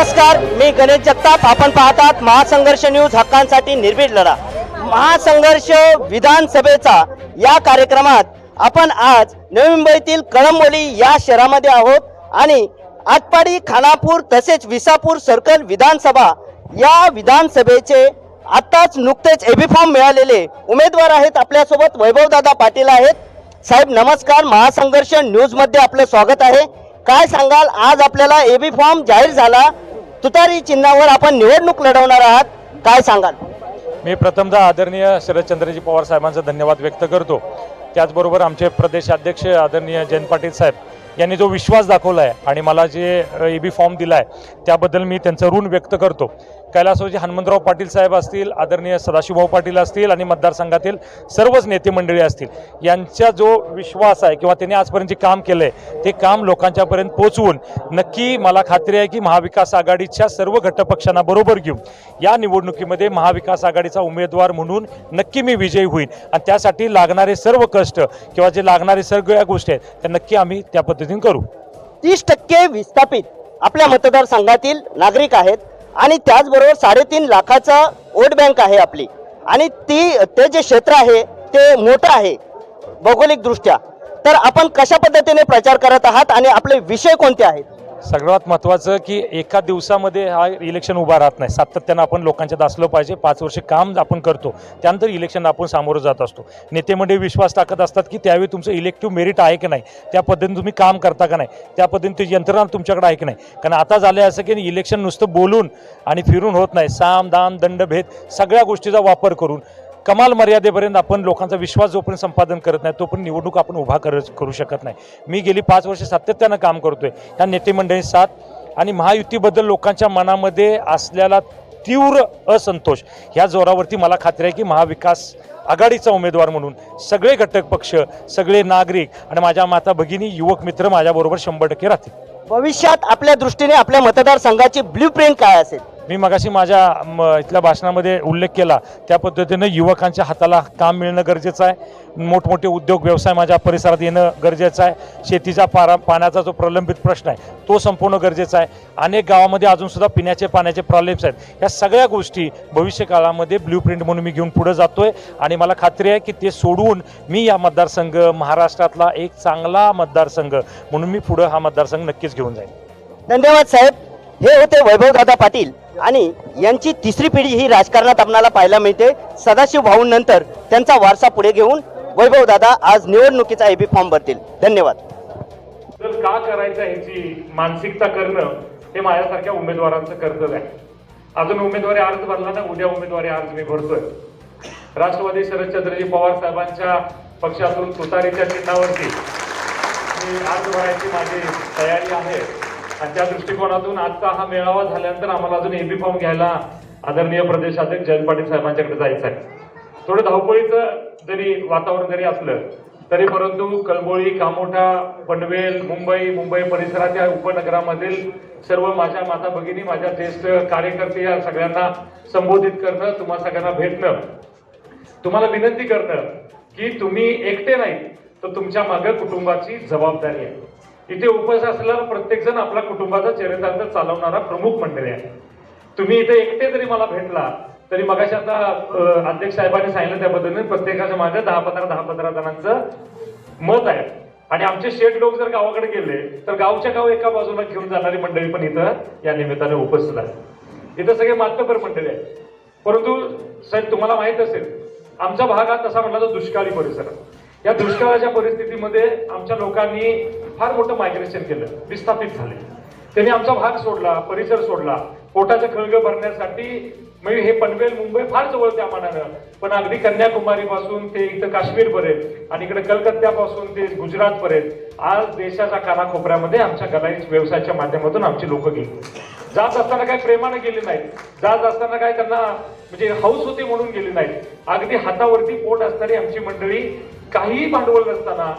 नमस्कार मी गणेश जगताप. आपण पाहतात महासंघर्ष न्यूज हक्कांसाठी निर्भीड लढा. महासंघर्ष विधानसभेचा या कार्यक्रमात आपण आज नवी मुंबईतील कळंबोली या शहरामध्ये आहोत आणि आटपाडी खानापूर तसेच विसापूर सर्कल विधानसभा या विधानसभेचे आत्ताच नुकतेच एबी फॉर्म मिळालेले उमेदवार आहेत आपल्यासोबत वैभवदादा पाटील आहेत. साहेब नमस्कार. महासंघर्ष न्यूजमध्ये आपलं स्वागत आहे. काय सांगाल? आज आपल्याला एबी फॉर्म जाहीर झाला. तुतारी चिन्हावर आपण निवडणूक लढवणार आहात. काय सांगाल? मी प्रथमतः आदरणीय शरदचंद्रजी पवार साहेबांचा धन्यवाद व्यक्त करतो. त्याचबरोबर आमचे प्रदेशाध्यक्ष आदरणीय जयंत पाटील साहेब यांनी जो विश्वास दाखवला आहे आणि मला जे ए बी फॉर्म दिला आहे त्याबद्दल मी त्यांचं ऋण व्यक्त करतो. कैलासोजी हनुमंतराव पाटील साहेब असतील आदरणीय सदाशिवभाऊ पाटील असतील आणि मतदारसंघातील सर्वच नेते मंडळी असतील यांचा जो विश्वास आहे किंवा त्यांनी आजपर्यंत जे काम केलं आहे ते काम लोकांच्यापर्यंत पोचवून नक्की मला खात्री आहे की महाविकास आघाडीच्या सर्व घटकपक्षांना बरोबर घेऊन या निवडणुकीमध्ये महाविकास आघाडीचा उमेदवार म्हणून नक्की मी विजयी होईन. आणि त्यासाठी लागणारे सर्व कष्ट किंवा जे लागणारे सगळ्या गोष्टी आहेत त्या नक्की आम्ही त्या पद्धतीने करू. तीस टक्के विस्थापित. आपल्या मतदारसंघातील नागरिक आहेत आणि त्याचबरोबर साडेतीन लाखाचा वोट बँक आहे आपली. आणि ती ते जे क्षेत्र आहे ते मोठं आहे भौगोलिकदृष्ट्या. तर आपण कशा पद्धतीने प्रचार करत आहात आणि आपले विषय कोणते आहेत? सगळ्यात महत्त्वाचं की एका दिवसामध्ये हा इलेक्शन उभा राहत नाही. सातत्यानं आपण लोकांच्यात असलं पाहिजे. पाच वर्ष काम आपण करतो. त्यानंतर इलेक्शन आपण सामोरं जात असतो. नेतेमध्ये विश्वास टाकत असतात की त्यावेळी तुमचं इलेक्टिव्ह मेरिट आहे की नाही? त्या पद्धतीने तुम्ही काम करता का नाही? त्या पद्धतीने ती यंत्रणा तुमच्याकडे आहे की नाही? कारण आता झालं असं की इलेक्शन नुसतं बोलून आणि फिरून होत नाही. साम दाम दंडभेद सगळ्या गोष्टीचा वापर करून कमाल मर्यादेपर्यंत आपण लोकांचा विश्वास जोपर्यंत संपादन करत नाही तोपर्यंत निवडणूक आपण उभा कर करू शकत नाही. मी गेली पाच वर्ष सातत्यानं काम करतोय. ह्या नेतेमंडळी साथ आणि महायुतीबद्दल लोकांच्या मनामध्ये असलेला तीव्र असंतोष ह्या जोरावरती मला खात्री आहे की महाविकास आघाडीचा उमेदवार म्हणून सगळे घटक पक्ष सगळे नागरिक आणि माझ्या माता भगिनी युवक मित्र माझ्याबरोबर शंभर टक्के राहतील. भविष्यात आपल्या दृष्टीने आपल्या मतदारसंघाची ब्ल्यू प्रिंट काय असेल? मी मगाशी माझ्या म, इथल्या भाषणामध्ये उल्लेख केला. त्या पद्धतीनं युवकांच्या हाताला काम मिळणं गरजेचं आहे. मोठमोठे उद्योग व्यवसाय माझ्या परिसरात येणं गरजेचं आहे. शेतीचा पारा पाण्याचा जो प्रलंबित प्रश्न आहे तो संपवणं गरजेचं आहे. अनेक गावामध्ये अजूनसुद्धा पिण्याचे पाण्याचे प्रॉब्लेम्स आहेत. या सगळ्या गोष्टी भविष्य काळामध्ये ब्ल्यू प्रिंट म्हणून मी घेऊन पुढे आहे आणि मला खात्री आहे की ते सोडून मी या मतदारसंघ महाराष्ट्रातला एक चांगला मतदारसंघ म्हणून मी पुढं हा मतदारसंघ नक्कीच घेऊन जाईन. धन्यवाद साहेब. हे होते वैभवदादा पाटील. आणि यांची तिसरी पिढी ही राजकारणात आपणाला पाहायला मिळते. सदाशिव भाऊंनंतर त्यांचा वारसा पुढे घेऊन वैभवदादा आज निवडणुकीचा एबी फॉर्म भरतील. धन्यवाद. तर का करायचं ह्याची मानसिकता करणं हे माझ्यासारख्या उमेदवारांचं कर्तव्य आहे. अजून उमेदवारी अर्ज भरला ना उद्या उमेदवारी अर्ज मी भरतोय. राष्ट्रवादी शरदचंद्रजी पवार साहेबांच्या पक्षातून तुतारीच्या चिन्हावरती मी अर्ज भरायची माझी तयारी आहे. आणि त्या दृष्टिकोनातून आजचा हा मेळावा झाल्यानंतर आम्हाला अजून एबी फॉर्म घ्यायला आदरणीय प्रदेशाध्यक्ष जयंत पाटील साहेबांच्याकडे जायचं आहे. थोडं धावपळीचं जरी वातावरण जरी असलं तरी परंतु कलबोळी कामोठा पनवेल मुंबई मुंबई परिसराच्या उपनगरामधील सर्व माझ्या माता भगिनी माझ्या ज्येष्ठ कार्यकर्ते या सगळ्यांना संबोधित करणं तुम्हा सगळ्यांना भेटणं. तुम्हाला विनंती करणं की तुम्ही एकटे नाही तर तुमच्या मागे कुटुंबाची जबाबदारी आहे. इथे उपस असलेला प्रत्येक जण आपला कुटुंबाचा चरितार्थ चालवणारा प्रमुख मंडळी आहे. तुम्ही इथे एकटे जरी मला भेटला तरी मगाशी आता अध्यक्ष साहेबांनी सांगितलं त्या पद्धतीने प्रत्येकाच्या माझ्या दहा पंधरा दहा पंधरा जणांचं मत आहे. आणि आमचे शेठ लोक जर गावाकडे गेले तर गावच्या गाव एका बाजूला घेऊन जाणारी मंडळी पण इथं या निमित्ताने उपस्थित आहे इथं सगळे मातबर मंडळी आहेत. परंतु साहेब तुम्हाला माहीत असेल आमचा भाग हा तसा म्हटला तर दुष्काळी परिसर. या दुष्काळाच्या परिस्थितीमध्ये आमच्या लोकांनी फार मोठं मायग्रेशन केलं विस्थापित झाले. त्यांनी आमचा भाग सोडला परिसर सोडला. पोटाचं खळगं भरण्यासाठी म्हणजे हे पनवेल मुंबई फार जवळ त्या मानानं. पण अगदी कन्याकुमारी पासून ते इथं काश्मीर पर्यंत आणि इकडे कलकत्त्यापासून ते गुजरात पर्यंत आज देशाच्या कानाकोपऱ्यामध्ये आमच्या गलाईच व्यवसायाच्या माध्यमातून आमची लोक गेली. जात असताना काही प्रेमानं गेली नाहीत. जात असताना काय त्यांना म्हणजे हौस होती म्हणून गेली नाहीत. अगदी हातावरती पोट असणारी आमची मंडळी काहीही भांडवल नसताना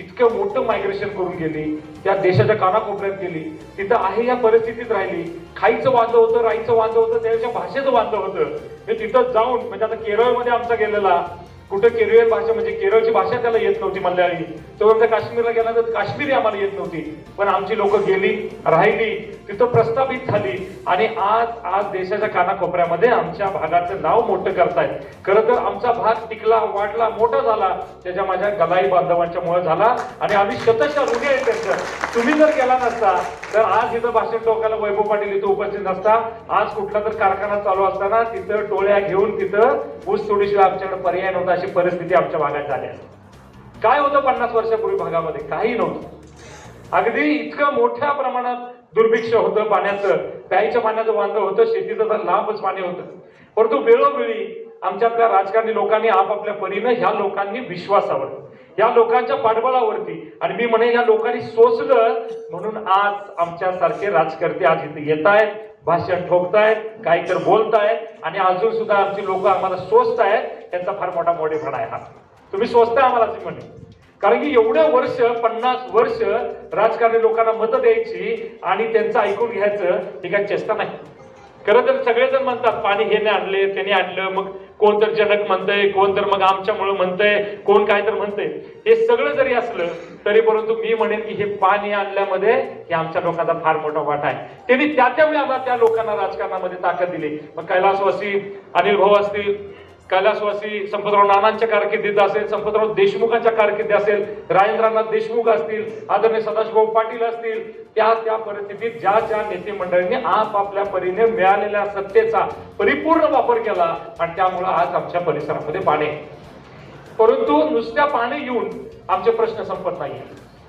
इतकं मोठं मायग्रेशन करून गेली त्या देशाच्या कानाकोपऱ्यात गेली तिथं आहे या परिस्थितीत राहिली. खाईचं वाद होतं राईचं वाद होतं त्याच्या भाषेचं वाद होतं. हे तिथं जाऊन म्हणजे आता केरळमध्ये आमचा गेलेला कुठं केरळ भाषा म्हणजे केरळची भाषा त्याला येत नव्हती मल्याळी. तो काश्मीरला गेला तर काश्मीरी आम्हाला येत नव्हती. पण आमची लोक गेली राहिली तिथं प्रस्थापित झाली. आणि आज आज देशाच्या कानाकोपऱ्यामध्ये आमच्या भागाचं नाव मोठं करतायत. खरं तर आमचा भाग टिकला वाढला मोठा झाला. त्याच्या माझ्या गलाई बांधवांच्या मुळे झाला. आणि आम्ही शतशा ऋणी आहे त्यांचं. तुम्ही जर केला नसता तर आज इथं भाषण टोकाला वैभव पाटील इथं उपस्थित नसता. आज कुठला तर कारखाना चालू असताना तिथं टोळ्या घेऊन तिथं ऊस थोडीशी आमच्याकडे पर्याय नव्हता. अशी परिस्थिती आमच्या भागात झाली असते काय होतं पन्नास वर्षापूर्वी भागामध्ये? काही नव्हतं. अगदी इतकं मोठ्या प्रमाणात दुर्भिक्ष होतं पाण्याचं. प्यायच्या पाण्याचं वांदं होतं शेतीचं तर लांबच पाणी होतं. परंतु वेळोवेळी आमच्यातल्या राजकारणी लोकांनी आपापल्या परीनं ह्या लोकांनी विश्वासावर या लोकांच्या पाठबळावरती. आणि मी म्हणे या लोकांनी सोचलं म्हणून आज आमच्यासारखे राजकर्ते आज इथे येत आहेत भाषण ठोकतायत काही तर बोलतायत. आणि अजून सुद्धा आमची लोक आम्हाला सोचतायत त्यांचा फार मोठा मोठेपणा आहे हा. तुम्ही सोचताय आम्हाला असे म्हणे. कारण की एवढं वर्ष पन्नास वर्ष राजकारणी लोकांना मतं द्यायची आणि त्यांचं ऐकून घ्यायचं हे काय चेष्टा नाही. खरं तर सगळेजण म्हणतात पाणी हेने आणले त्याने आणलं मग कोण तर जनक म्हणतंय कोण तर मग आमच्यामुळं म्हणतंय कोण काय तर म्हणतंय. हे सगळं जरी असलं तरी परंतु मी म्हणेन की हे पाणी आणल्यामध्ये हे आमच्या लोकांचा फार मोठा वाटा आहे. त्यांनी त्या त्यावेळी आम्हाला त्या लोकांना राजकारणामध्ये ताकद दिली. मग कैलासवासी अनिल भाऊ असतील कैलासवासी संपतराव नानांच्या कारकिर्दीत असेल संपतराव देशमुखांच्या कारकिर्दी असेल राजेंद्रनाथ देशमुख असतील आदरणीय सदाशिवभाऊ पाटील असतील त्या त्या परिस्थितीत ज्या ज्या नेते मंडळींनी आपापल्या परीने मिळालेल्या सत्तेचा परिपूर्ण वापर केला आणि त्यामुळं आज आमच्या परिसरामध्ये पाणी आहे. परंतु नुसत्या पाणी येऊन आमचे प्रश्न संपत नाही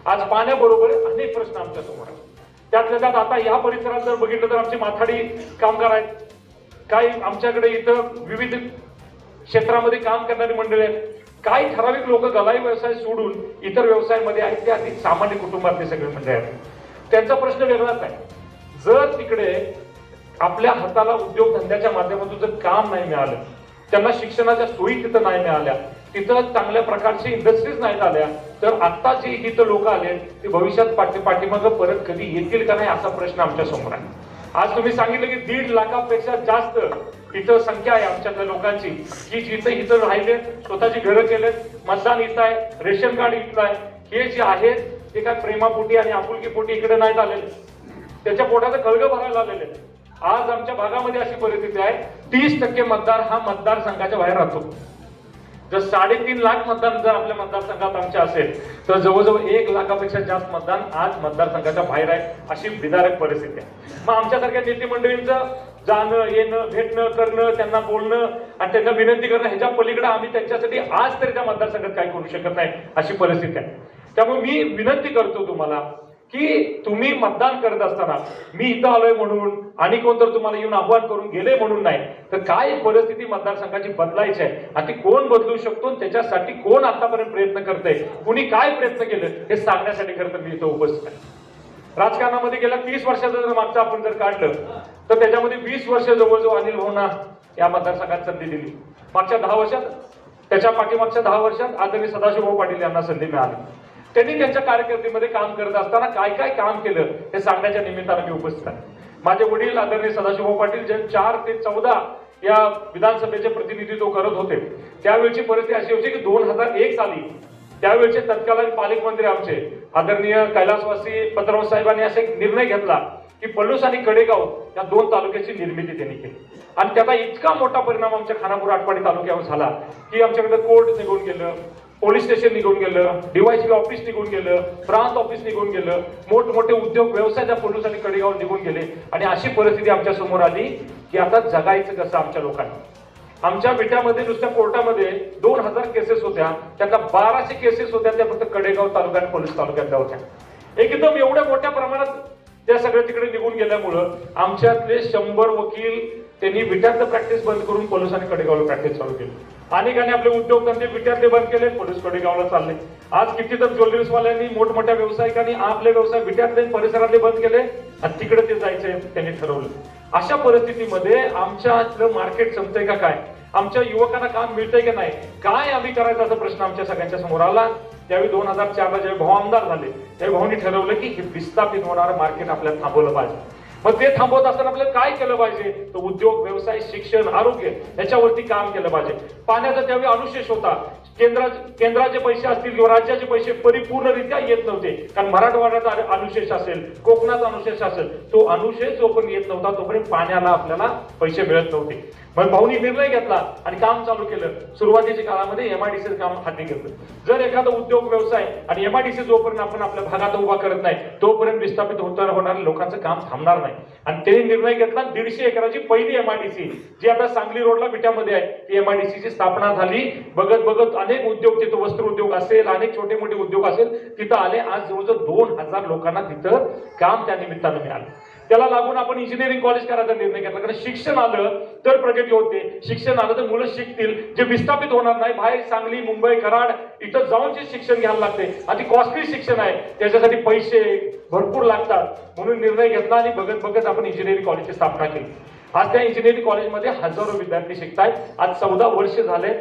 आज पाण्याबरोबर अनेक प्रश्न आमच्यासमोर आहेत. त्यातल्या त्यात आता या परिसरात जर बघितलं तर आमचे माथाडी कामगार आहेत. काही आमच्याकडे इथं विविध क्षेत्रामध्ये काम करणारी मंडळी आहेत. काही ठराविक लोक गलाई व्यवसाय सोडून इतर व्यवसायामध्ये आहेत. ते अगदी सामान्य कुटुंबातले सगळे मंडळी आहेत. त्यांचा प्रश्न वेगळाच आहे. जर तिकडे आपल्या हाताला उद्योगधंद्याच्या माध्यमातून जर काम नाही मिळालं त्यांना शिक्षणाच्या सोयी तिथं नाही मिळाल्या तिथं चांगल्या प्रकारची इंडस्ट्रीज नाही झाल्या तर आता जे तिथं लोक आले ते भविष्यात पाठी पाठीमागं परत कधी येतील का नाही असा प्रश्न आमच्यासमोर आहे. आज तुम्ही सांगितलं की दीड लाखापेक्षा जास्त इथं संख्या आहे आमच्यातल्या लोकांची. की जिथं इथं राहिले स्वतःची घरं केलेत मतदान इथं आहे रेशन कार्ड इथलं आहे. हे जे आहे ते काय प्रेमापोटी आणि आपुलकीपोटी इकडे नाही आलेले त्याच्या पोटाचं कळगं भरायला आलेले आज आमच्या भागामध्ये अशी परिस्थिती आहे तीस टक्के मतदार हा मतदारसंघाच्या बाहेर राहतो. जर साडेतीन लाख मतदान जर आपल्या मतदारसंघात आमच्या असेल तर जवळजवळ एक लाखापेक्षा जास्त मतदान आज मतदारसंघाच्या बाहेर आहे अशी विदारक परिस्थिती आहे. मग आमच्यासारख्या नेते मंडळींचं जाणं येणं भेटणं करणं त्यांना बोलणं आणि त्यांना विनंती करणं ह्याच्या पलीकडे आम्ही त्यांच्यासाठी आज तरी त्या मतदारसंघात काय करू शकत नाही अशी परिस्थिती आहे. त्यामुळे मी विनंती करतो तुम्हाला की तुम्ही मतदान करत असताना मी इथं आलोय म्हणून आणि कोण तर तुम्हाला येऊन आव्हान करून गेले म्हणून नाही तर काय परिस्थिती मतदारसंघाची बदलायची आहे? आणि ती कोण बदलू शकतो त्याच्यासाठी कोण आतापर्यंत प्रयत्न करतंय? कुणी काय प्रयत्न केलं? हे सांगण्यासाठी खरं तर मी इथं उपस्थित आहे. राजकारणामध्ये गेल्या तीस वर्षाचं जर मागचं आपण जर काढलं तर त्याच्यामध्ये वीस वर्ष जवळजवळ अनिल भाऊंना या मतदारसंघात संधी दिली. मागच्या दहा वर्षात त्याच्या पाठीमागच्या दहा वर्षात आदरणीय सदाशिवभाऊ पाटील यांना संधी मिळाली. त्यांनी त्यांच्या कारकिर्दीमध्ये काम करत असताना काय काय काम केलं हे सांगण्याच्या निमित्तानं मी उपस्थित आहे. माझे वडील आदरणीय सदाशिवभाऊ पाटील जे चार ते चौदा या विधानसभेचे प्रतिनिधित्व करत होते त्यावेळची परिस्थिती अशी होती की दोन हजार एक साली त्यावेळचे तत्कालीन पालकमंत्री आमचे आदरणीय कैलासवासी पत्रराव साहेबांनी असा एक निर्णय घेतला की पलूस आणि कडेगाव या दोन तालुक्याची निर्मिती त्यांनी केली. आणि त्याचा इतका मोठा परिणाम आमच्या खानापूर आटपाडी तालुक्यावर झाला की आमच्याकडे कोर्ट निघून गेलं पोलीस स्टेशन निघून गेलं डीवायसी ऑफिस निघून गेलं प्रांत ऑफिस निघून गेलं मोठमोठे उद्योग व्यवसाय त्या पोलीस कडेगाव निघून गेले. आणि अशी परिस्थिती आमच्यासमोर आली की आता जगायचं कसं आमच्या लोकांनी? आमच्या विट्यामध्ये नुसत्या कोर्टामध्ये दोन हजार केसेस होत्या. त्यातल्या बाराशे केसेस होत्या त्या फक्त कडेगाव तालुक्यात पोलीस तालुक्यातल्या होत्या. एकदम एवढ्या मोठ्या प्रमाणात त्या सगळ्या तिकडे निघून गेल्यामुळं आमच्यातले शंभर वकील त्यांनी विट्यातलं प्रॅक्टिस बंद करून पोलिसांनी आणि कडेगावला प्रॅक्टिस चालू केली. अनेकांनी आपले उद्योगधंदे विट्यातले बंद केले पोलीस कडेगावला चालले. आज किती तर ज्वेलरीजवाल्यांनी मोठमोठ्या व्यावसायिकांनी आपले व्यवसाय विट्यातले परिसरातले बंद केले आणि तिकडे ते जायचे त्यांनी ठरवलं. अशा परिस्थितीमध्ये आमच्या मार्केट संपतंय का काय? आमच्या युवकांना काम मिळतंय का नाही? काय आम्ही करायचा असा प्रश्न आमच्या सगळ्यांच्या समोर आला. त्यावेळी दोन हजार चारला ज्यावेळी भाऊ आमदार झाले त्यावेळी भाऊनी ठरवलं की हे विस्थापित होणारं मार्केट आपल्याला थांबवलं पाहिजे. मग ते थांबवत असताना आपल्याला काय केलं पाहिजे? तर उद्योग व्यवसाय शिक्षण आरोग्य याच्यावरती काम केलं पाहिजे. पाण्याचा त्यावेळी अनुशेष होता. केंद्रा केंद्राचे पैसे असतील किंवा राज्याचे पैसे परिपूर्णरित्या येत नव्हते. कारण मराठवाड्याचा अनुशेष असेल कोकणाचा अनुशेष असेल तो अनुशेष जोपर्यंत येत नव्हता तोपर्यंत पाण्याला आपल्याला पैसे मिळत नव्हते. मग भाऊनी निर्णय घेतला आणि काम चालू केलं. सुरुवातीच्या काळामध्ये एमआयडीसी काम हाती घेतलं. जर एखादा उद्योग व्यवसाय आणि एमआयडीसी जोपर्यंत आपण आपल्या भागात उभा करत नाही तोपर्यंत विस्थापित होताना होणाऱ्या लोकांचं काम थांबणार नाही. आणि त्यांनी निर्णय घेतला दीडशे एकराची पहिली एमआयडीसी जी आता सांगली रोडला विट्यामध्ये आहे. ती एमआयडीसीची स्थापना झाली. बघत बघत अनेक उद्योग तिथं वस्त्र उद्योग असेल अनेक छोटे मोठे उद्योग असेल तिथं आले. आज जवळजवळ दोन हजार लोकांना तिथं काम त्या निमित्तानं मिळालं. त्याला लागून आपण इंजिनिअरिंग कॉलेज करायचा निर्णय घेतला. कारण शिक्षण आलं तर प्रगती होते. शिक्षण आलं तर मुलं शिकतील. जे विस्थापित होणार नाही बाहेर सांगली मुंबई कराड इथं जाऊन जे शिक्षण घ्यायला लागते आणि कॉस्टली शिक्षण आहे त्याच्यासाठी पैसे भरपूर लागतात. म्हणून निर्णय घेतला आणि बघत बघत आपण इंजिनिअरिंग कॉलेजची स्थापना केली. आज त्या इंजिनिअरिंग कॉलेजमध्ये हजारो विद्यार्थी शिकतायत. आज चौदा वर्ष झाले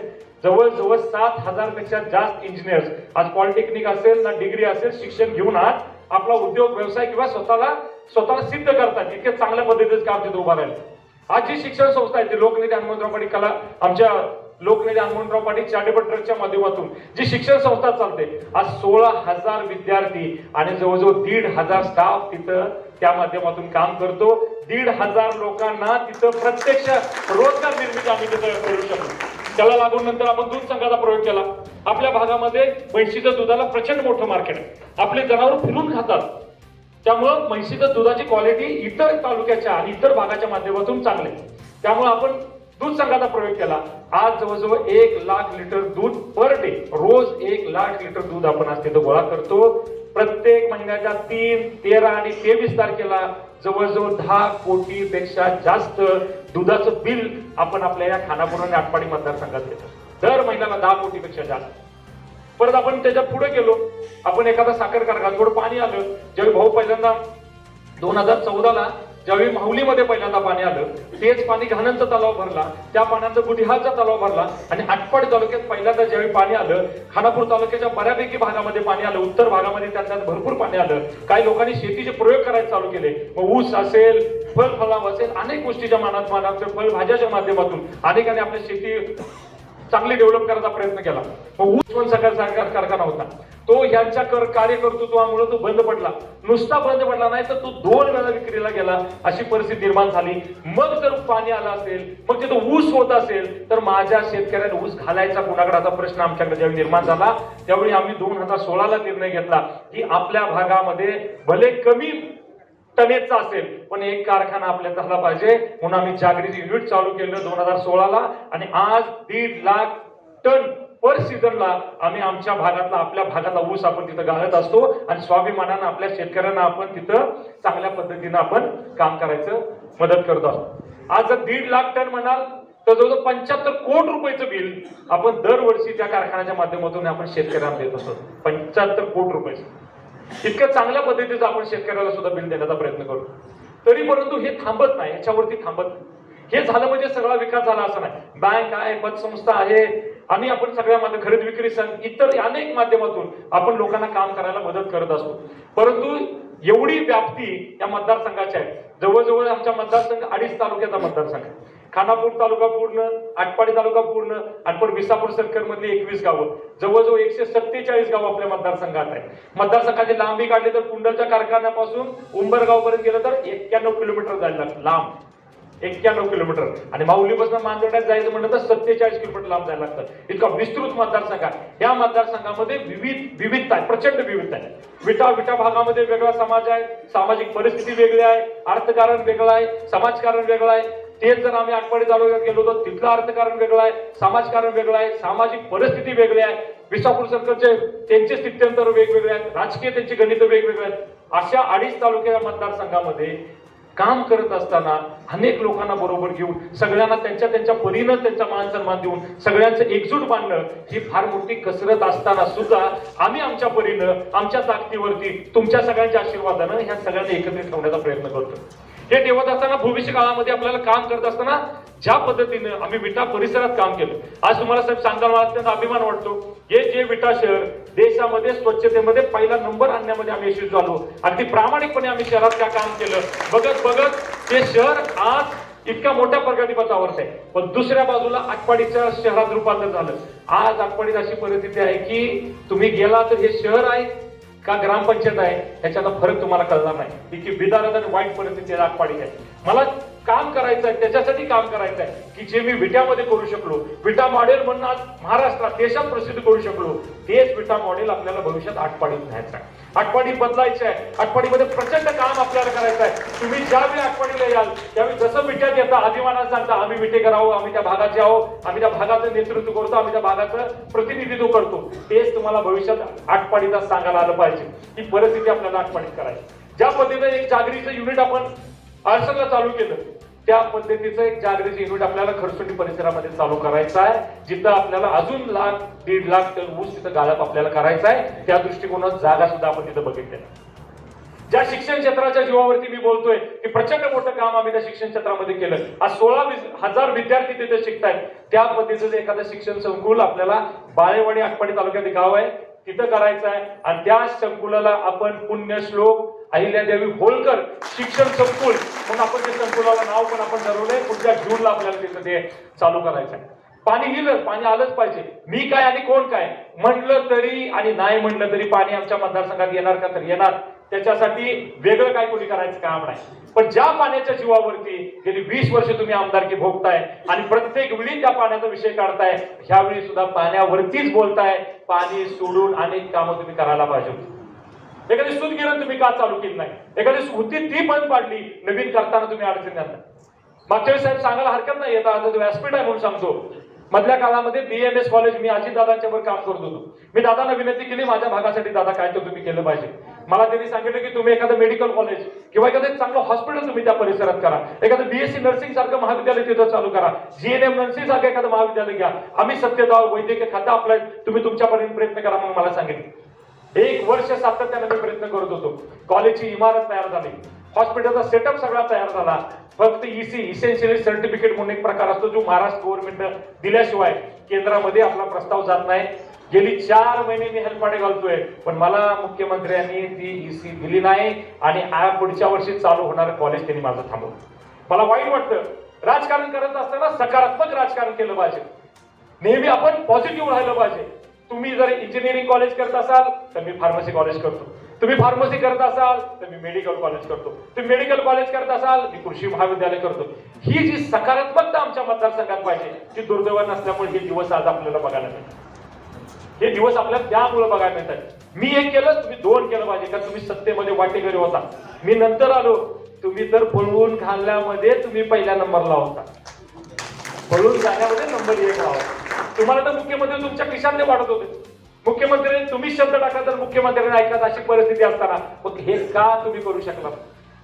जवळजवळ सात हजारपेक्षा जास्त इंजिनियर्स आज पॉलिटेक्निक असेल ना डिग्री असेल शिक्षण घेऊन आज आपला उद्योग व्यवसाय किंवा स्वतःला स्वतःला सिद्ध करतात जितक्या चांगल्या पद्धतीचं काम तिथे उभा राहील. आज जी शिक्षण संस्था आहे ती लोकनेते हनुमंतराव पाटील कला आमच्या लोकनेते हनुमंतराव पाटील चॅरिटेबल ट्रस्टच्या माध्यमातून जी शिक्षण संस्था चालते आज सोळा हजार विद्यार्थी आणि जवळजवळ दीड हजार स्टाफ तिथं त्या माध्यमातून काम करतो. दीड हजार लोकांना तिथं प्रत्यक्ष रोजगार निर्मिती आम्ही तिथं करू शकतो. त्याला लागून नंतर आपण दूध संघाचा प्रयोग केला. आपल्या भागामध्ये म्हैशीच्या दुधाला प्रचंड मोठं मार्केट आहे. आपले जनावर फिरून खातात. त्यामुळं म्हैसीचं दुधाची क्वालिटी इतर तालुक्याच्या आणि इतर भागाच्या माध्यमातून चांगले त्यामुळे आपण दूध संघाचा प्रयोग केला. आज जवळजवळ एक लाख लिटर दूध पर डे रोज एक लाख लिटर दूध आपण आज तिथं गोळा करतो. प्रत्येक महिन्याच्या तीन तेरा आणि तेवीस तारखेला जवळजवळ दहा कोटी पेक्षा जास्त दुधाचं बिल आपण आपल्या या खानापूर आणि आटपाडी मतदारसंघात देतो. दर महिन्याला दहा कोटीपेक्षा जास्त. परत आपण त्याच्या पुढे गेलो. आपण एखादा साखर कारखाना थोडं पाणी आलं ज्यावेळी भाऊ पहिल्यांदा दोन हजार चौदाला ज्यावेळी माहुलीमध्ये पहिल्यांदा पाणी आलं तेच पाणी घाणंचा तलाव भरला. त्या पाण्याचा गुढिहाचा तलाव भरला. आणि आटपाड तालुक्यात पहिल्यांदा ज्यावेळी पाणी आलं खानापूर तालुक्याच्या बऱ्यापैकी भागामध्ये पाणी आलं. उत्तर भागामध्ये त्यात भरपूर पाणी आलं. काही लोकांनी शेतीचे प्रयोग करायला चालू केले. मग ऊस असेल फळ फलाव असेल अनेक गोष्टीच्या मानात मानात फळभाज्याच्या माध्यमातून अनेकांनी आपली शेती चांगली डेव्हलप करायचा प्रयत्न केला. मग ऊस पण सकाळ सरकार कारखाना होता. तो यांच्या कर कार्यकर्तृत्वामुळे तो बंद पडला. नुसता बंद पडला नाही तर तो दोन वेळा विक्रीला गेला. अशी परिस्थिती निर्माण झाली. मग जर पाणी आलं असेल मग तिथं ऊस होत असेल तर माझ्या शेतकऱ्याने ऊस घालायचा कुणाकडाचा प्रश्न आमच्याकडे ज्यावेळी निर्माण झाला त्यावेळी आम्ही दोन हजार सोळाला निर्णय घेतला की आपल्या भागामध्ये भले कमी टनेजचा असेल. पण एक कारखाना आपल्या झाला पाहिजे. म्हणून आम्ही जागृती युनिट चालू केलं दोन हजार सोळाला. आणि आज दीड लाख टन पर सीझनला आम्ही आमच्या भागातला आपल्या भागातला ऊस आपण तिथं गाळत असतो. आणि स्वाभिमानानं आपल्या शेतकऱ्यांना आपण तिथं चांगल्या पद्धतीनं आपण काम करायचं मदत करत असतो आज जर दीड लाख टन म्हणाल तर जवळजवळ पंच्याहत्तर कोट रुपयाचं बिल आपण दरवर्षी त्या कारखान्याच्या माध्यमातून आपण शेतकऱ्यांना देत असतो. पंच्याहत्तर कोट रुपयाचं. इतक्या चांगल्या पद्धतीचं आपण शेतकऱ्याला सुद्धा बिल देण्याचा प्रयत्न करतो तरी परंतु हे थांबत नाही याच्यावरती थांबत नाही. हे झालं म्हणजे सगळा विकास झाला असं नाही. बँक आहे पतसंस्था आहे आणि आपण सगळ्या माध्यम खरेदी विक्री संघ इतर अनेक माध्यमातून आपण लोकांना काम करायला मदत करत असतो. परंतु एवढी व्याप्ती या मतदारसंघाची आहे. जवळजवळ आमच्या मतदारसंघ अडीच तालुक्याचा मतदारसंघ आहे. खानापूर तालुका पूर्ण आटपाडी तालुका पूर्ण आणि पण विसापूर सरकार मधली एकवीस गावं. जवळजवळ एकशे सत्तेचाळीस गाव आपल्या मतदारसंघात आहे मतदारसंघाची लांबी काढली तर कुंडलच्या कारखान्यापासून उंबरगाव पर्यंत गेलं तर एक्क्याण्णव किलोमीटर जायला लागतं लांब. एक्क्याण्णव किलोमीटर. आणि माऊलीपासून मांजरड्यात जायचं म्हणलं तर सत्तेचाळीस किलोमीटर लांब जायला लागतं. इतका विस्तृत मतदारसंघ आहे. या मतदारसंघामध्ये विविध विविधता आहे प्रचंड विविधता आहे विटा विटा भागामध्ये वेगळा समाज आहे सामाजिक परिस्थिती वेगळी आहे अर्थकारण वेगळं आहे समाजकारण वेगळं आहे. तेच जर आम्ही आठवडी तालुक्यात गेलो तर तिथलं अर्थकारण वेगळं आहे समाजकारण वेगळं आहे सामाजिक परिस्थिती वेगळी आहे. विसापूर सर्कलचे त्यांचे स्थित्यंतर वेगवेगळे आहेत राजकीय त्यांची गणित वेगवेगळे आहेत. अशा अडीच तालुक्या मतदारसंघामध्ये काम करत असताना अनेक लोकांना बरोबर घेऊन सगळ्यांना त्यांच्या त्यांच्या परीनं त्यांचा मान सन्मान देऊन सगळ्यांचं एकजूट बांधणं ही फार मोठी कसरत असताना सुद्धा आम्ही आमच्या परीनं आमच्या ताकदीवरती तुमच्या सगळ्यांच्या आशीर्वादानं ह्या सगळ्यांना एकत्रित ठेवण्याचा प्रयत्न करतो हे ठेवत असताना भविष्य काळामध्ये आपल्याला काम करत असताना ज्या पद्धतीनं आम्ही विटा परिसरात काम केलं आज तुम्हाला साहेब सांगायला मला अत्यंत अभिमान वाटतो. हे जे विटा शहर देशामध्ये स्वच्छतेमध्ये पहिला नंबर आणण्यामध्ये आम्ही यशस्वी झालो. अगदी प्रामाणिकपणे आम्ही शहरात त्या काम केलं. बघत बघत ते शहर आज इतक्या मोठ्या प्रगतीपथावर आहे. पण दुसऱ्या बाजूला आटपाडीच्या शहरात रूपांतर झालं. आज आटपाडीत अशी परिस्थिती आहे की तुम्ही गेला तर हे शहर आहे का ग्रामपंचायत आहे ह्याच्यातला फरक तुम्हाला कळणार नाही. इतकी बिदारत आणि वाईट परिस्थिती आहे आटपाडीची आहे मला काम करायचं आहे त्याच्यासाठी काम करायचं आहे की जे मी विट्यामध्ये करू शकलो विटा मॉडेल म्हणून आज महाराष्ट्रात देशात प्रसिद्ध करू शकलो तेच विटा मॉडेल आपल्याला भविष्यात आटपाडीत न्यायचं आहे. आटपाडी बदलायचं आहे. आटपाडीमध्ये प्रचंड काम आपल्याला करायचं आहे. तुम्ही ज्यावेळी आटपाडीला याल त्यावेळी जसं विट्यात येता अभिमानात सांगता आम्ही विटेकर आहो आम्ही त्या भागाचे आहो आम्ही त्या भागाचं नेतृत्व करतो आम्ही त्या भागाचं प्रतिनिधित्व करतो. तेच तुम्हाला भविष्यात आटपाडीचा सांगायला आलं पाहिजे. ही परिस्थिती आपल्याला आटपाडीत करायची ज्या पद्धतीने एक जागरीचं युनिट आपण आरसरला चालू केलं. त्या पद्धतीचं एक जागृती युनिट आपल्याला खरसुंडी परिसरामध्ये चालू करायचं आहे. जिथं आपल्याला अजून लाख दीड लाख टन ऊस तिथं गाळप आपल्याला करायचं आहे. त्या दृष्टिकोनात जागा सुद्धा आपण तिथं बघितल्या ज्या शिक्षण क्षेत्राच्या जीवावरती मी बोलतोय की प्रचंड मोठं काम आम्ही त्या शिक्षण क्षेत्रामध्ये केलं. आज सोळा वीस- हजार विद्यार्थी तिथे शिकतायत. त्या पद्धतीचं एखादं शिक्षण संकुल आपल्याला बाळेवाडी आटपाडी तालुक्यात एक गाव आहे. तिथं करायचं आहे. आणि त्या संकुलाला आपण पुण्यश्लोक अहिल्यादेवी होळकर. शिक्षण संकुल म्हणून आपण ते संकुलाला नाव पण आपण ठरवलंय. पुढच्या जूनला आपल्याला तिथं ते चालू करायचं आहे. पाणी गेलं पाणी आलंच पाहिजे. मी काय आणि कोण काय? म्हटलं तरी आणि नाही म्हटलं तरी पाणी आमच्या मतदारसंघात येणार का तर येणार. त्याच्यासाठी वेगळं काय कोणी करायचं काम नाही. पण ज्या पाण्याच्या जीवावरती गेली वीस वर्ष तुम्ही आमदारकी भोगताय आणि प्रत्येक वेळी त्या पाण्याचा विषय काढताय ह्यावेळी सुद्धा पाण्यावरतीच बोलताय. पाणी सोडून अनेक कामं तुम्ही करायला पाहिजे एखादी एखादी सुतगिरण तुम्ही का चालू केली नाही? एखादी होती ती बंद पाडली नवीन करताना तुम्ही अडचणी आणल्या मागच्या वेळी साहेब सांगायला हरकत नाही येतं आता व्यासपीठ आहे म्हणून सांगतो. मधल्या काळामध्ये बीएमएस कॉलेज मी अजित दादांच्या वर काम करत होतो. मी दादांना विनंती केली माझ्या भागासाठी दादा काय तर तुम्ही केलं पाहिजे. मला त्यांनी सांगितलं की तुम्ही एखादं मेडिकल कॉलेज किंवा एखादं चांगलं हॉस्पिटल तुम्ही त्या परिसरात करा. एखादं बीएससी नर्सिंग सारखं महाविद्यालय तिथं चालू करा. जीएनएम नर्सिंग सारखं एखादं महाविद्यालय घ्या. आम्ही सत्यता वैद्यकीय खातं अप्लाय तुम्ही तुमच्यापर्यंत प्रयत्न करा म्हणून मला सांगितलं. एक वर्ष सातत्याने मी प्रयत्न करत होतो. कॉलेजची इमारत तयार झाली. हॉस्पिटलचा सेटअप सगळा तयार झाला. फक्त ईसी इसेन्शियली सर्टिफिकेट म्हणून एक प्रकार असतो जो महाराष्ट्र गव्हर्नमेंटनं दिल्याशिवाय केंद्रामध्ये आपला प्रस्ताव जात नाही. गेली चार महिने मी हेल्पाडे घालतोय. पण मला मुख्यमंत्र्यांनी ती ईसी दिली नाही आणि पुढच्या वर्षी चालू होणारं कॉलेज त्यांनी माझं थांबवलं. मला वाईट वाटतं. राजकारण करत असताना सकारात्मक राजकारण केलं पाहिजे. नेहमी आपण पॉझिटिव्ह राहिलं पाहिजे. तुम्ही जर इंजिनिअरिंग कॉलेज करत असाल तर मी फार्मसी कॉलेज करतो. तुम्ही फार्मसी करत असाल तर मी मेडिकल कॉलेज करतो. तुम्ही मेडिकल कॉलेज करत असाल मी कृषी महाविद्यालय करतो. ही जी सकारात्मकता आमच्या मतदारसंघात पाहिजे ती दुर्दैव नसल्यामुळे हे दिवस आज आपल्याला बघायला मिळतात. हे दिवस आपल्याला त्यामुळे बघायला मिळतात. मी एक केलं तुम्ही दोन केलं पाहिजे का तुम्ही सत्तेमध्ये वाटेकरी होता. मी नंतर आलो तुम्ही तर पळवून घालण्यामध्ये तुम्ही पहिल्या नंबरला होता. पळून जाण्यामध्ये नंबर एक राहा तुम्हाला तर मुख्यमंत्री तुमच्या खिशातले वाढत होते. मुख्यमंत्री तुम्ही शब्द टाका तर मुख्यमंत्र्यांनी ऐकत अशी परिस्थिती असताना. मग हे का तुम्ही करू शकला?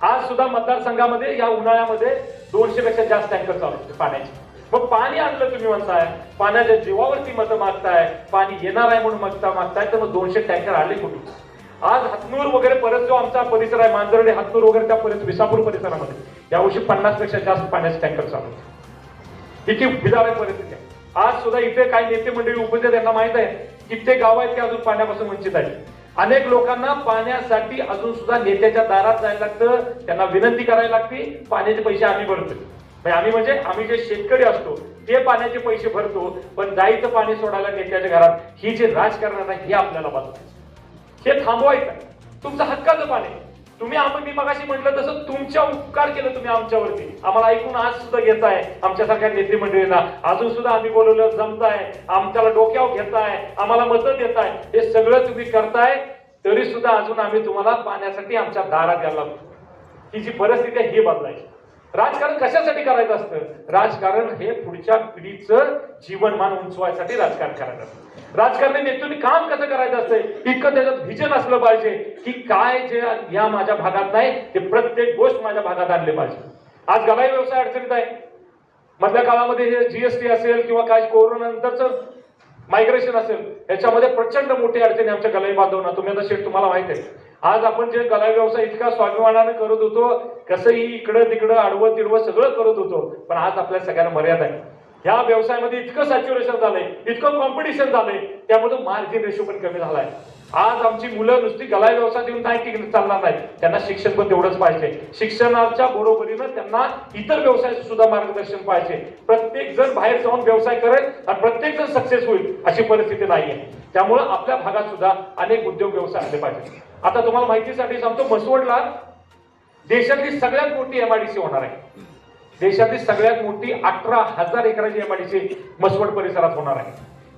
आज सुद्धा मतदारसंघामध्ये या उन्हाळ्यामध्ये दोनशे पेक्षा जास्त टँकर चालू होते पाण्याचे. मग पाणी आणलं तुम्ही म्हणताय. पाण्याच्या जीवावरती मतं मागताय. पाणी येणार आहे म्हणून मागता मागताय. तर मग दोनशे टँकर आले कुठून? आज हातनूर वगैरे परत जो आमचा परिसर आहे मांजरडे हातनूर वगैरे त्या परिसर विसापूर परिसरामध्ये यावर्षी पन्नासपेक्षा जास्त पाण्याचे टँकर चालू होते. किती की बिदार परिस्थिती आहे. आज सुद्धा इथे काही नेते मंडळी उपस्थित त्यांना माहीत आहे कित्येक गाव आहेत ते अजून पाण्यापासून वंचित आहेत अनेक लोकांना पाण्यासाठी अजून सुद्धा नेत्याच्या दारात जायला लागतं त्यांना विनंती करायला लागते पाण्याचे पैसे आम्ही भरतो म्हणजे आम्ही म्हणजे आम्ही जे शेतकरी असतो ते पाण्याचे पैसे भरतो पण जायचं पाणी सोडायला नेत्याच्या घरात ही जे राजकारण आहे हे आपल्याला बघायचं हे थांबवायचं आहे. तुमचं हक्काचं पाणी आहे. तुम्ही आपण मी मगाशी म्हटलं तसं तुमच्या उपकार केलं तुम्ही आमच्यावरती. आम्हाला ऐकून आज सुद्धा घेताय आमच्यासारख्या नेते मंडळींना अजून सुद्धा आम्ही बोलवलं जमताय आमच्याला डोक्यावर घेताय आम्हाला मतं देताय हे सगळं तुम्ही करताय तरी सुद्धा अजून आम्ही तुम्हाला पाण्यासाठी आमच्या दारात यायला ही जी परिस्थिती आहे ही बदलायची. राजकारण कशासाठी करायचं असतं? राजकारण हे पुढच्या पिढीचं जीवनमान उंचवायसाठी राजकारण करायचं असतं. राजकारणी नेतृत्व काम कसं करायचं असतं इतकं त्याच्यात व्हिजन असलं पाहिजे की काय जे या माझ्या भागात नाही ते प्रत्येक गोष्ट माझ्या भागात आणले पाहिजे. आज गलाई व्यवसाय अडचणीत आहे. मधल्या काळामध्ये हे जीएसटी असेल किंवा काय कोरोना नंतरचं मायग्रेशन असेल याच्यामध्ये प्रचंड मोठी अडचणी आमच्या गलाई बांधवना तुम्ही आता शेठ तुम्हाला माहीत आहे. आज आपण जे कला व्यवसाय इतका स्वाभिमानाने करत होतो कसंही इकडं तिकडं आडवं तिडवं सगळं करत होतो पण आज आपल्या सगळ्यांना मर्यादा आहे. ह्या व्यवसायामध्ये इतकं सॅच्युरेशन झालंय इतकं कॉम्पिटिशन झालंय त्यामध्ये मार्जिन रेशो पण कमी झालाय. आज आमची मुलं नुसती कला व्यवसायात येऊन नाही टिकून चालणार नाही त्यांना शिक्षण पण तेवढंच पाहिजे. शिक्षणाच्या बरोबरीनं त्यांना इतर व्यवसायाचं सुद्धा मार्गदर्शन पाहिजे. प्रत्येक जण बाहेर जाऊन व्यवसाय करेल आणि प्रत्येक जण सक्सेस होईल अशी परिस्थिती नाही आहे त्यामुळं आपल्या भागात सुद्धा अनेक उद्योग व्यवसाय आले पाहिजे आता तुम्हाला माहितीसाठी सांगतो मसवडला देशातली सगळ्यात मोठी एमआयडीसी होणार आहे. देशातली सगळ्यात मोठी अठरा हजार एकराची एमआयडीसी मसवड परिसरात होणार आहे.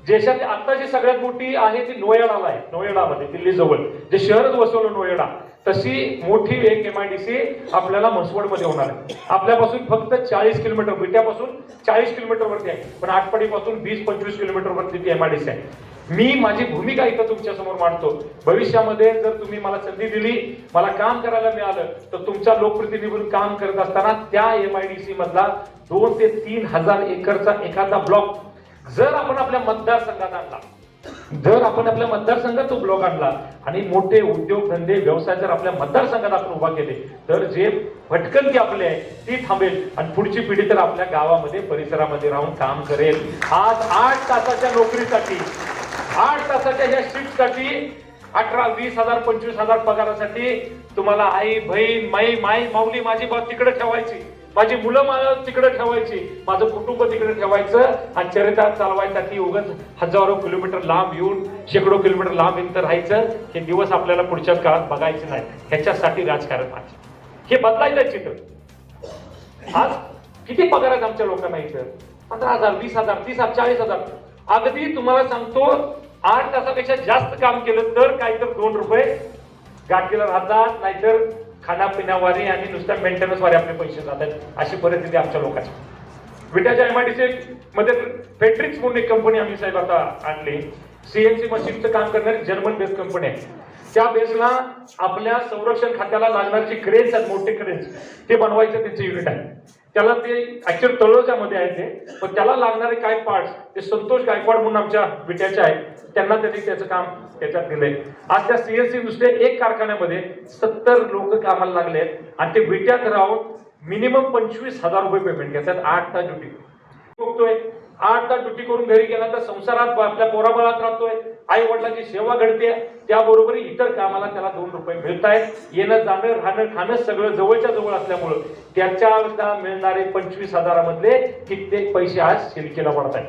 देशातली आत्ताची सगळ्यात मोठी आहे ती नोएडाला आहे. नोएडामध्ये दिल्ली जवळ जे शहरच वसवलं नोएडा तशी मोठी एक एमआयडीसी आपल्याला मसवडमध्ये होणार आहे. आपल्यापासून फक्त चाळीस किलोमीटर विट्यापासून चाळीस किलोमीटर वरती आहे. पण आटपाडीपासून वीस पंचवीस किलोमीटर वरती ती एमआयडीसी आहे. मी माझी भूमिका इथं तुमच्यासमोर मांडतो. भविष्यामध्ये जर तुम्ही मला संधी दिली मला काम करायला मिळालं तर तुमच्या लोकप्रतिनिधी म्हणून काम करत असताना त्या एम आय डी सी मधला दोन ते तीन हजार एकरचा एखादा ब्लॉक जर आपण आपल्या मतदारसंघात आणला जर आपण आपल्या मतदारसंघात तो ब्लॉक आणला आणि मोठे उद्योगधंदे व्यवसाय जर आपल्या मतदारसंघात आपण उभा केले तर जे भटकंती आपली आहे ती थांबेल आणि पुढची पिढी तर आपल्या गावामध्ये परिसरामध्ये राहून काम करेल. आज आठ तासाच्या नोकरीसाठी आठ तासाच्या या शिफ्टसाठी अठरा वीस हजार पंचवीस हजार पगारासाठी तुम्हाला आई बहीण माई माई माऊली माझी बाब तिकडे ठेवायची. माझी मुलं मला तिकडे ठेवायची. माझं कुटुंब तिकडे ठेवायचं आणि चरित्र चालवायसाठी उगाच हजारो किलोमीटर लांब येऊन शेकडो किलोमीटर लांब येऊन तर राहायचं. हे दिवस आपल्याला पुढच्या काळात बघायचे नाही. ह्याच्यासाठी राजकारण आहे हे बदलायचं चित्र. आज किती पगार आहेत आमच्या लोकांना इथं? पंधरा हजार वीस हजार तीस हजार चाळीस हजार. अगदी तुम्हाला सांगतो आठ तासापेक्षा जास्त काम केलं तर काही तर दोन रुपये गाठीला राहतात. नाहीतर खाण्यापिण्यावारी आणि नुसत्या मेंटेनन्सवारे आपले पैसे जातात. अशी परिस्थिती आमच्या लोकांची. विटाच्या एमआयडीसी मध्ये फेट्रिक्स म्हणून एक कंपनी आम्ही साहेब आता आणली. सीएनसी मशीनचं काम करणारी जर्मन बेस्ड कंपनी आहे. त्या बेसला आपल्या संरक्षण खात्याला लागणारे क्रेन्स आहेत मोठे क्रेन्स ते बनवायचं त्यांचं युनिट आहे. त्याला ते ऍक्च्युअल तळोजामध्ये आहे ते. पण त्याला लागणारे काय पार्ट्स ते संतोष गायकवाड म्हणून आमच्या विट्याचे आहेत त्यांना त्यांनी त्याचं काम त्याच्यात दिलंय. आज त्या सीएनसी नुसते एक कारखान्यामध्ये सत्तर लोक कामाला लागले आणि ते विट्यात राहून मिनिमम पंचवीस हजार रुपये पेमेंट घेतात. आठ तास ड्युटी बघतोय. आठ तास ड्युटी करून घरी गेला तर संसारात आपल्या पोराबळात राहतोय. आई वडिलांची सेवा घडते त्याबरोबर इतर कामाला त्याला दोन रुपये मिळत आहेत येणं जाणं राहणं खाणं सगळं जवळच्या जवळ असल्यामुळं त्याच्या मिळणारे पंचवीस हजारामधले कित्येक पैसे आज शिल्केला पडत आहेत.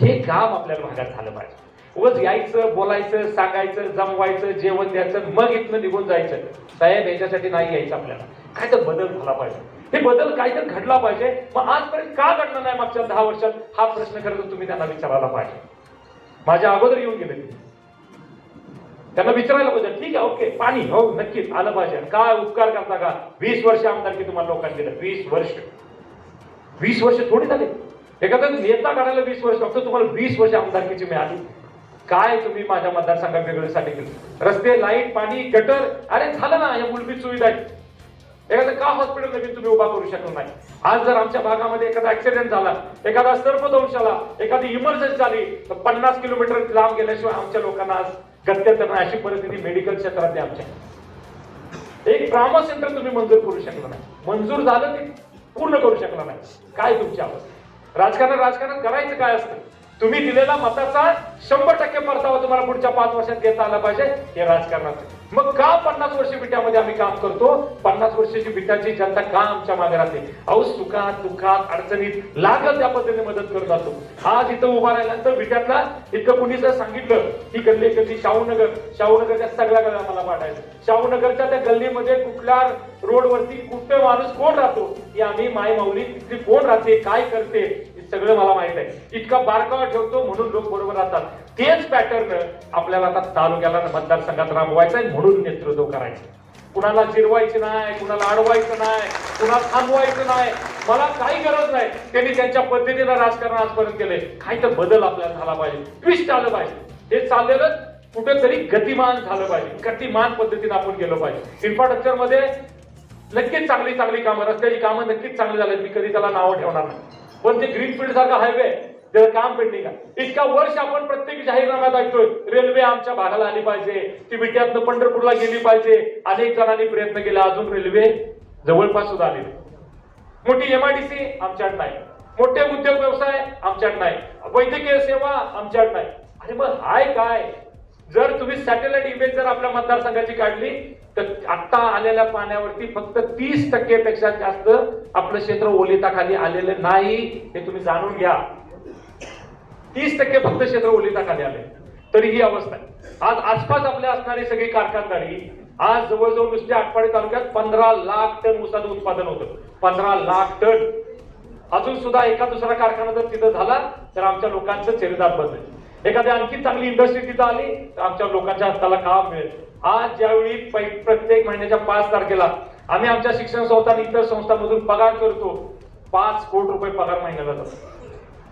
हे काम आपल्या भागात झालं पाहिजे. उगच यायचं बोलायचं सांगायचं जमवायचं जेवण द्यायचं मग इथनं निघून जायचं. साहेब याच्यासाठी नाही यायचं आपल्याला. काय तर बदल झाला पाहिजे. हे बदल काय तर घडला पाहिजे. मग आजपर्यंत का घडलं नाही मागच्या दहा वर्षात? हा प्रश्न खरं तुम्ही त्यांना विचारायला पाहिजे. माझ्या अगोदर येऊन गेले त्यांना विचारायला पाहिजे ठीक आहे ओके पाणी. हो नक्कीच आलं पाहिजे. काय उपकार करता का? वीस वर्ष आमदारकी तुम्हाला लोकांनी दिलं. वीस वर्ष. वीस वर्ष थोडी झाले. एखादा नेता काढायला वीस वर्ष फक्त तुम्हाला वीस वर्ष आमदारकीची मिळाली. काय तुम्ही माझ्या मतदारसंघात वेगळ्यासाठी केलं? रस्ते लाइट पाणी गटर. अरे झालं ना या मूलभूत सुविधा आहेत एखादं का हॉस्पिटल नवीन तुम्ही उभा करू शकत नाही? आज जर आमच्या भागामध्ये एखादा ऍक्सिडेंट झाला एखादा सर्पदंश आला एखादी इमर्जन्सी झाली तर पन्नास किलोमीटर लांब गेल्याशिवाय आमच्या लोकांना आज गत्यंतर नाही अशी परिस्थिती मेडिकल क्षेत्रात आमच्या. एक ट्रॉमा सेंटर तुम्ही मंजूर करू शकला नाही. मंजूर झालं ते पूर्ण करू शकला नाही. काय तुमची अवस्था? राजकारण राजकारण करायचं काय असतं? तुम्ही दिलेला मताचा शंभर टक्के परतावा तुम्हाला पुढच्या पाच वर्षात घेता आला पाहिजे हे राजकारणाचं. मग का पन्नास वर्ष बिट्यामध्ये आम्ही काम करतो? पन्नास वर्षाची बिटाची जनता का आमच्या मागे राहते? अहो सुखात दुःखात अडचणीत लागल त्या पद्धतीने मदत करत जातो आज इथं उभा राहिल्यानंतर बिट्यातला इतकं कुणी जर सांगितलं की गल्ली गल्ली शाहूनगर शाहूनगरच्या सगळ्या गल्ल्या मला पाठायचं शाहूनगरच्या त्या गल्लीमध्ये कुठल्या रोडवरती कुठे माणूस कोण राहतो? की आम्ही माय माऊली तिथली कोण राहते? काय करते? सगळं मला माहीत आहे. इतका बारकावा ठेवतो म्हणून लोक बरोबर राहतात. तेच पॅटर्न आपल्याला आता तालुक्याला मतदारसंघात राबवायचं आहे म्हणून नेतृत्व करायचं. कुणाला जिरवायचं नाही कुणाला अडवायचं नाही कुणाला थांबवायचं नाही. मला काही गरज नाही. त्यांनी त्यांच्या पद्धतीनं राजकारण आजपर्यंत केलंय. काही तर बदल आपल्याला झाला पाहिजे. ट्विस्ट आलं पाहिजे. हे चाललेलं कुठेतरी गतिमान झालं पाहिजे. गतिमान पद्धतीने आपण गेलो पाहिजे. इन्फ्रास्ट्रक्चरमध्ये नक्कीच चांगली चांगली कामं रस्त्याची कामं नक्कीच चांगली झाली मी कधी त्याला नावं ठेवणार नाही. पण ते ग्रीनफील्ड सारखा हायवे त्याचं काम पेंडिंग आहे. इतका वर्ष आपण प्रत्येक जाहीरनाम्यात ऐकतोय रेल्वे आमच्या भागाला आली पाहिजे ती विट्यातनं पंढरपूरला गेली पाहिजे अनेक जणांनी प्रयत्न केला अजून रेल्वे जवळपास सुद्धा आली आय मोठी एमआयडीसी आमच्यात नाही. मोठे उद्योग व्यवसाय आमच्यात नाही. वैद्यकीय सेवा आमच्यात नाही. अरे मग हाय काय? जर तुम्ही सॅटेलाइट इमेज जर आपल्या मतदारसंघाची काढली तर आत्ता आलेल्या पाण्यावरती फक्त तीस टक्केपेक्षा जास्त आपलं क्षेत्र ओलिताखाली आलेलं नाही हे तुम्ही जाणून घ्या. तीस टक्के फक्त क्षेत्र ओलिताखाली आले तरी ही अवस्था आहे. आज आसपास आपल्या असणारी सगळी कारखानदारी आज जवळजवळ नुसते आटपाडी तालुक्यात पंधरा लाख टन ऊसाचं उत्पादन होतं. पंधरा लाख टन. अजून सुद्धा एका दुसरा कारखाना जर तिथं झाला तर आमच्या लोकांचं चेहरेदार बंद एखादी आणखी चांगली इंडस्ट्री तिथं आली तर आमच्या लोकांच्या हाताला काम मिळेल. आज ज्यावेळी पै- प्रत्येक महिन्याच्या पाच तारखेला आम्ही आमच्या शिक्षण संस्था आणि इतर संस्थांमधून पगार करतो पाच कोटी रुपये पगार महिन्याला जातो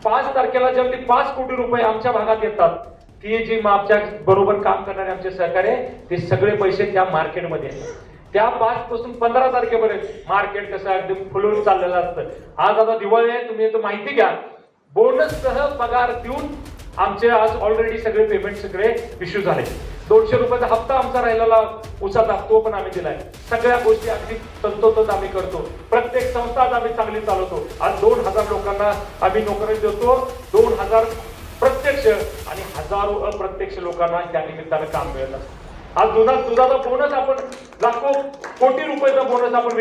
पाच तारखेला जेव्हा ते पाच कोटी रुपये आमच्या भागात येतात ती जी आमच्या बरोबर काम करणारे आमचे सहकार्य आहे, ते सगळे पैसे त्या मार्केटमध्ये येतात. त्या पाच पासून पंधरा तारखेपर्यंत मार्केट कसं अगदी फुलून चाललेलं असतं. आज आता दिवाळी आहे तुम्ही याचं माहिती घ्या. बोनस सह पगार देऊन आमचे आज ऑलरेडी सगळे पेमेंट सगळे इश्यू झाले. दोनशे रुपयाचा हप्ता आमचा राहिलेला उसाचा तो पण आम्ही दिलाय. सगळ्या गोष्टी अगदी तंतोतंत आम्ही करतो. प्रत्येक संस्था आज आम्ही चांगली चालवतो. आज दोन हजार लोकांना आम्ही नोकरी देतो. दोन हजार प्रत्यक्ष आणि हजारो अप्रत्यक्ष लोकांना त्या निमित्तानं काम मिळत असतं. आज दुधा दुधाचा बोनस आपण लाखो कोटी रुपयाचा बोनस आपण